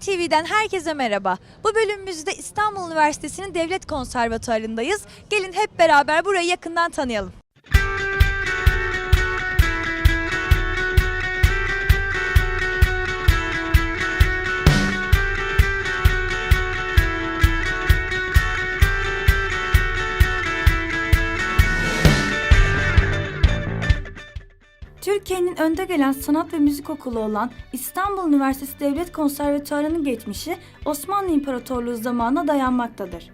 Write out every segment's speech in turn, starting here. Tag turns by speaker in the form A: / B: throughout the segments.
A: TV'den herkese merhaba. Bu bölümümüzde İstanbul Üniversitesi'nin Devlet Konservatuarı'ndayız. Gelin hep beraber burayı yakından tanıyalım. Önde gelen sanat ve müzik okulu olan İstanbul Üniversitesi Devlet Konservatuarı'nın geçmişi Osmanlı İmparatorluğu zamanına dayanmaktadır.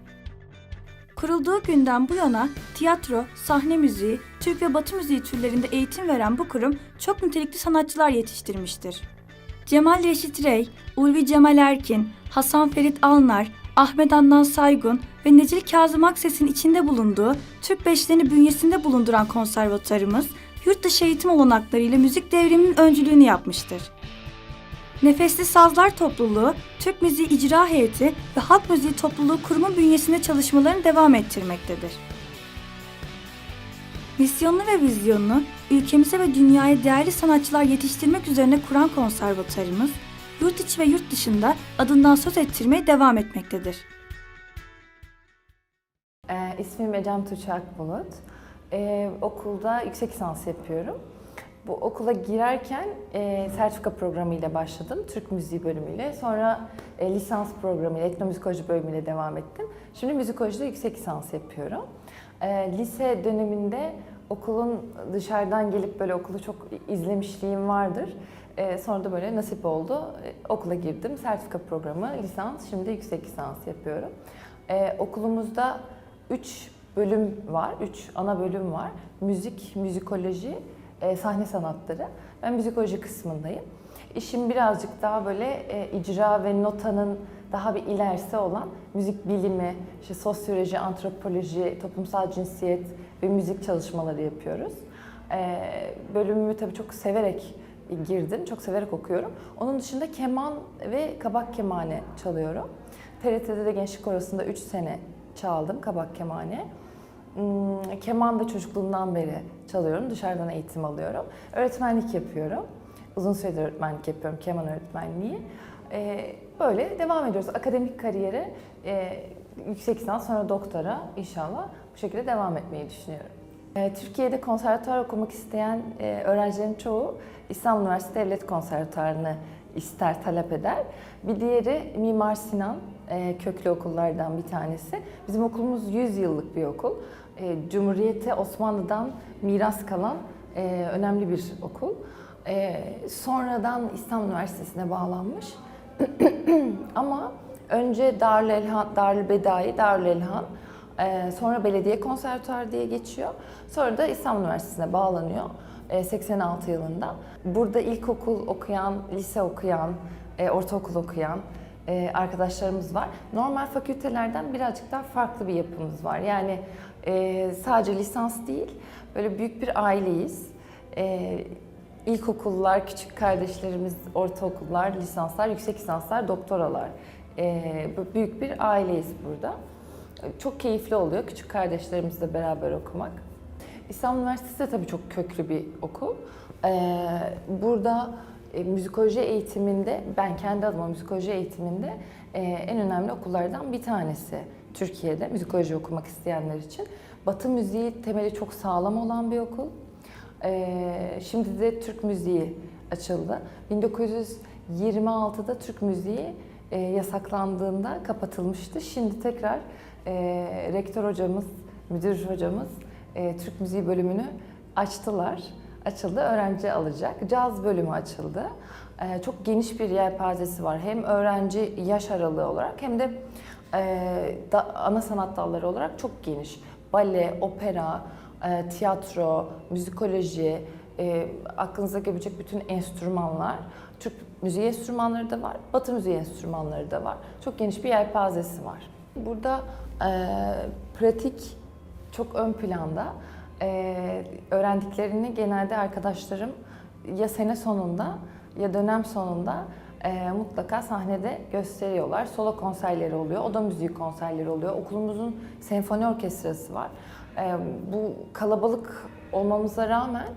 A: Kurulduğu günden bu yana tiyatro, sahne müziği, Türk ve Batı müziği türlerinde eğitim veren bu kurum çok nitelikli sanatçılar yetiştirmiştir. Cemal Reşit Rey, Ulvi Cemal Erkin, Hasan Ferit Alnar, Ahmet Adnan Saygun ve Necil Kazım Akses'in içinde bulunduğu Türk beşlerini bünyesinde bulunduran konservatuarımız, yurt dışı eğitim olanaklarıyla müzik devriminin öncülüğünü yapmıştır. Nefesli Sazlar Topluluğu, Türk Müziği İcra Heyeti ve Halk Müziği Topluluğu kurumun bünyesinde çalışmalarını devam ettirmektedir. Misyonunu ve vizyonunu ülkemize ve dünyaya değerli sanatçılar yetiştirmek üzerine kuran konservatuarımız, yurt içi ve yurt dışında adından söz ettirmeye devam etmektedir.
B: Ee, ismim Ecem Tuğçe Akbulut. Ee, okulda yüksek lisans yapıyorum. Bu okula girerken e, sertifika programıyla başladım. Türk müziği bölümüyle. Sonra e, lisans programıyla, etnomüzikoloji bölümüyle devam ettim. Şimdi müzikolojide yüksek lisans yapıyorum. Ee, lise döneminde okulun dışarıdan gelip böyle okulu çok izlemişliğim vardır. Ee, sonra da böyle nasip oldu. Ee, okula girdim. Sertifika programı, lisans, şimdi yüksek lisans yapıyorum. Ee, okulumuzda 3 bölüm var, 3 ana bölüm var. Müzik, müzikoloji, e, sahne sanatları. Ben müzikoloji kısmındayım. İşim birazcık daha böyle e, icra ve notanın daha bir ilerisi olan müzik bilimi, işte sosyoloji, antropoloji, toplumsal cinsiyet ve müzik çalışmaları yapıyoruz. E, bölümümü tabii çok severek girdim, çok severek okuyorum. Onun dışında keman ve kabak kemane çalıyorum. TRT'de de Gençlik Korosu'nda 3 sene çaldım kabak kemane. Hmm, Keman da çocukluğumdan beri çalıyorum. Dışarıdan eğitim alıyorum. Öğretmenlik yapıyorum. Uzun süredir öğretmenlik yapıyorum. Keman öğretmenliği. Ee, böyle devam ediyoruz. Akademik kariyere e, yüksek lisans sonra doktora inşallah bu şekilde devam etmeyi düşünüyorum. Ee, Türkiye'de konservatuvar okumak isteyen e, öğrencilerin çoğu İstanbul Üniversitesi Devlet Konservatuvarı'nı ister, talep eder. Bir diğeri Mimar Sinan, e, köklü okullardan bir tanesi. Bizim okulumuz 100 yıllık bir okul. E, Cumhuriyete Osmanlı'dan miras kalan e, önemli bir okul. E, sonradan İstanbul Üniversitesi'ne bağlanmış. Ama önce Darül Elhan, Darül Bedai, Darül Elhan, e, sonra Belediye Konservatuarı diye geçiyor. Sonra da İstanbul Üniversitesi'ne bağlanıyor e, 86 yılında. Burada ilkokul okuyan, lise okuyan, e, ortaokul okuyan e, arkadaşlarımız var. Normal fakültelerden birazcık daha farklı bir yapımız var. Yani e, sadece lisans değil, böyle büyük bir aileyiz. E, İlkokullar, küçük kardeşlerimiz, ortaokullar, lisanslar, yüksek lisanslar, doktoralar. Bu büyük bir aileyiz burada. Çok keyifli oluyor küçük kardeşlerimizle beraber okumak. İstanbul Üniversitesi de tabii çok köklü bir okul. Ee, burada e, müzikoloji eğitiminde, ben kendi adıma müzikoloji eğitiminde e, en önemli okullardan bir tanesi Türkiye'de müzikoloji okumak isteyenler için. Batı müziği temeli çok sağlam olan bir okul. Ee, şimdi de Türk müziği açıldı. 1926'da Türk müziği e, yasaklandığında kapatılmıştı. Şimdi tekrar e, rektör hocamız, müdür hocamız e, Türk müziği bölümünü açtılar. Açıldı, öğrenci alacak. Caz bölümü açıldı. E, çok geniş bir yelpazesi var. Hem öğrenci yaş aralığı olarak hem de e, da, ana sanat dalları olarak çok geniş. Bale, opera, e, tiyatro, müzikoloji, e, aklınıza gelebilecek bütün enstrümanlar. Türk müziği enstrümanları da var, Batı müziği enstrümanları da var. Çok geniş bir yelpazesi var. Burada e, pratik çok ön planda. E, öğrendiklerini genelde arkadaşlarım ya sene sonunda ya dönem sonunda e, mutlaka sahnede gösteriyorlar. Solo konserleri oluyor, oda müziği konserleri oluyor. Okulumuzun senfoni orkestrası var. E, bu kalabalık olmamıza rağmen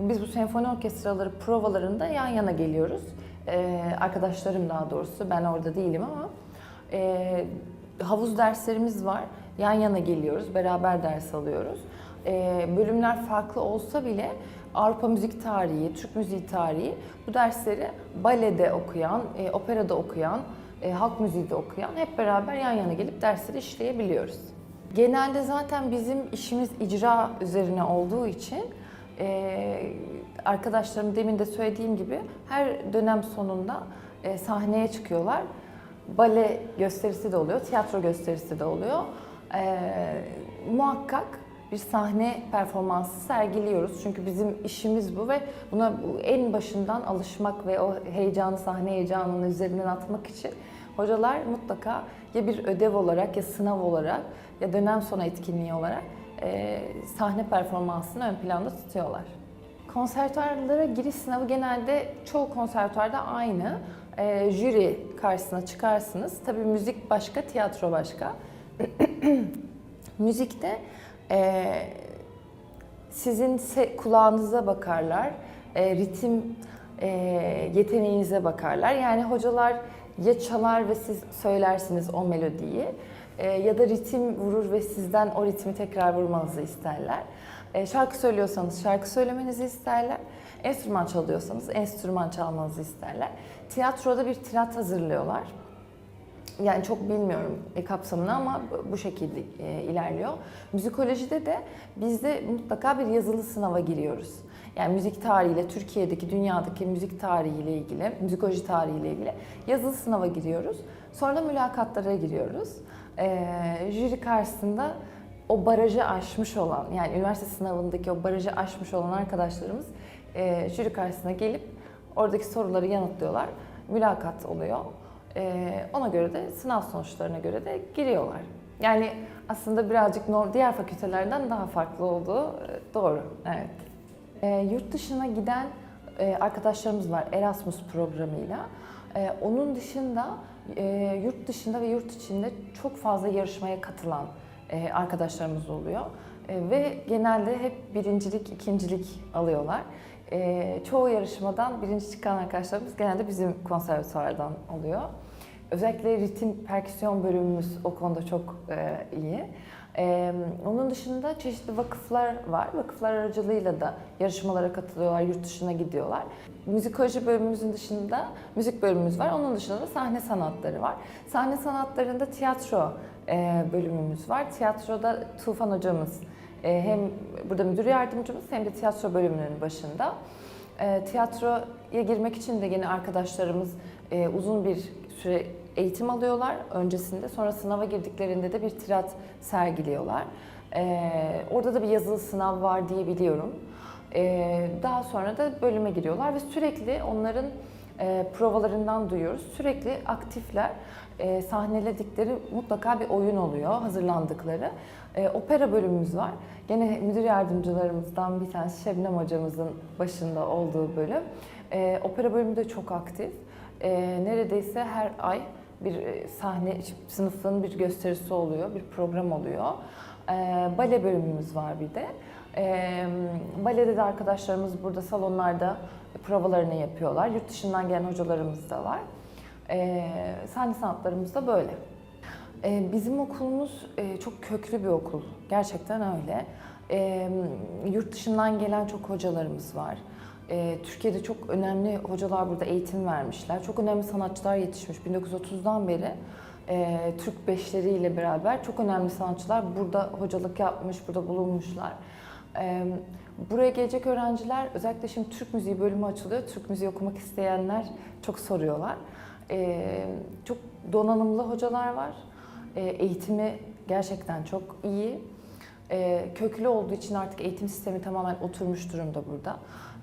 B: biz bu senfoni orkestraları provalarında yan yana geliyoruz. Ee, arkadaşlarım daha doğrusu, ben orada değilim ama e, havuz derslerimiz var. Yan yana geliyoruz, beraber ders alıyoruz. Ee, bölümler farklı olsa bile Avrupa müzik tarihi, Türk müziği tarihi bu dersleri balede okuyan, e, operada okuyan, e, halk müziği de okuyan hep beraber yan yana gelip dersleri işleyebiliyoruz. Genelde zaten bizim işimiz icra üzerine olduğu için e, arkadaşlarım demin de söylediğim gibi her dönem sonunda e, sahneye çıkıyorlar. Bale gösterisi de oluyor, tiyatro gösterisi de oluyor. E, muhakkak bir sahne performansı sergiliyoruz. Çünkü bizim işimiz bu ve buna bu en başından alışmak ve o heyecanı, sahne heyecanını üzerinden atmak için hocalar mutlaka ya bir ödev olarak ya sınav olarak ya dönem sonu etkinliği olarak e, sahne performansını ön planda tutuyorlar. Konservatuarlara giriş sınavı genelde çoğu konservatuarda aynı. E, jüri karşısına çıkarsınız. Tabii müzik başka, tiyatro başka. Müzikte e, sizin kulağınıza bakarlar, e, ritim e, yeteneğinize bakarlar. Yani hocalar ya çalar ve siz söylersiniz o melodiyi e, ya da ritim vurur ve sizden o ritmi tekrar vurmanızı isterler. E, şarkı söylüyorsanız şarkı söylemenizi isterler. Enstrüman çalıyorsanız enstrüman çalmanızı isterler. Tiyatroda bir tirat hazırlıyorlar. Yani çok bilmiyorum e, kapsamını ama bu şekilde e, ilerliyor. Müzikolojide de biz de mutlaka bir yazılı sınava giriyoruz. Yani müzik tarihiyle, Türkiye'deki, dünyadaki müzik tarihiyle ilgili, müzikoloji tarihiyle ilgili yazılı sınava giriyoruz. Sonra mülakatlara giriyoruz. E, jüri karşısında o barajı aşmış olan, yani üniversite sınavındaki o barajı aşmış olan arkadaşlarımız e, jüri karşısına gelip oradaki soruları yanıtlıyorlar. Mülakat oluyor. Ee, ona göre de sınav sonuçlarına göre de giriyorlar. Yani aslında birazcık diğer fakültelerden daha farklı olduğu e, doğru. Evet. Ee, yurt dışına giden e, arkadaşlarımız var Erasmus programıyla. Ee, onun dışında e, yurt dışında ve yurt içinde çok fazla yarışmaya katılan e, arkadaşlarımız oluyor. E, ve genelde hep birincilik, ikincilik alıyorlar. E, çoğu yarışmadan birinci çıkan arkadaşlarımız genelde bizim konservatuvardan oluyor. Özellikle ritim perküsyon bölümümüz o konuda çok e, iyi. E, onun dışında çeşitli vakıflar var. Vakıflar aracılığıyla da yarışmalara katılıyorlar, yurt dışına gidiyorlar. Müzikoloji bölümümüzün dışında müzik bölümümüz var. Onun dışında da sahne sanatları var. Sahne sanatlarında tiyatro e, bölümümüz var. Tiyatroda Tufan hocamız e, hem burada müdür yardımcımız hem de tiyatro bölümünün başında. E, tiyatroya girmek için de yine arkadaşlarımız e, uzun bir süre eğitim alıyorlar öncesinde. Sonra sınava girdiklerinde de bir tirat sergiliyorlar. E, orada da bir yazılı sınav var diye biliyorum. E, daha sonra da bölüme giriyorlar ve sürekli onların e, provalarından duyuyoruz. Sürekli aktifler. E, sahneledikleri mutlaka bir oyun oluyor, hazırlandıkları. E, opera bölümümüz var. Gene müdür yardımcılarımızdan bir tanesi Şebnem hocamızın başında olduğu bölüm. E, opera bölümü de çok aktif. E, neredeyse her ay bir e, sahne sınıfının bir gösterisi oluyor, bir program oluyor. E, bale bölümümüz var bir de. E, balede de arkadaşlarımız burada salonlarda provalarını yapıyorlar. Yurt dışından gelen hocalarımız da var. E, sahne sanatlarımız da böyle. E, bizim okulumuz e, çok köklü bir okul. Gerçekten öyle. E, yurt dışından gelen çok hocalarımız var. E, Türkiye'de çok önemli hocalar burada eğitim vermişler. Çok önemli sanatçılar yetişmiş. 1930'dan beri e, Türk beşleriyle beraber çok önemli sanatçılar burada hocalık yapmış, burada bulunmuşlar. E, buraya gelecek öğrenciler özellikle şimdi Türk müziği bölümü açılıyor. Türk müziği okumak isteyenler çok soruyorlar. E, çok donanımlı hocalar var. E, eğitimi gerçekten çok iyi. E, köklü olduğu için artık eğitim sistemi tamamen oturmuş durumda burada.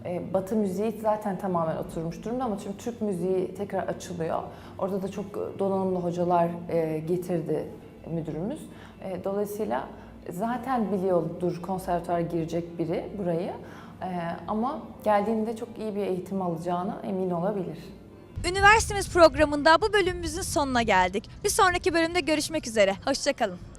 B: E, Batı müziği zaten tamamen oturmuş durumda ama şimdi Türk müziği tekrar açılıyor. Orada da çok donanımlı hocalar e, getirdi müdürümüz. E, dolayısıyla zaten biliyordur konservatuara girecek biri burayı. E, ama geldiğinde çok iyi bir eğitim alacağına emin olabilir.
C: Üniversitemiz programında bu bölümümüzün sonuna geldik. Bir sonraki bölümde görüşmek üzere. Hoşçakalın.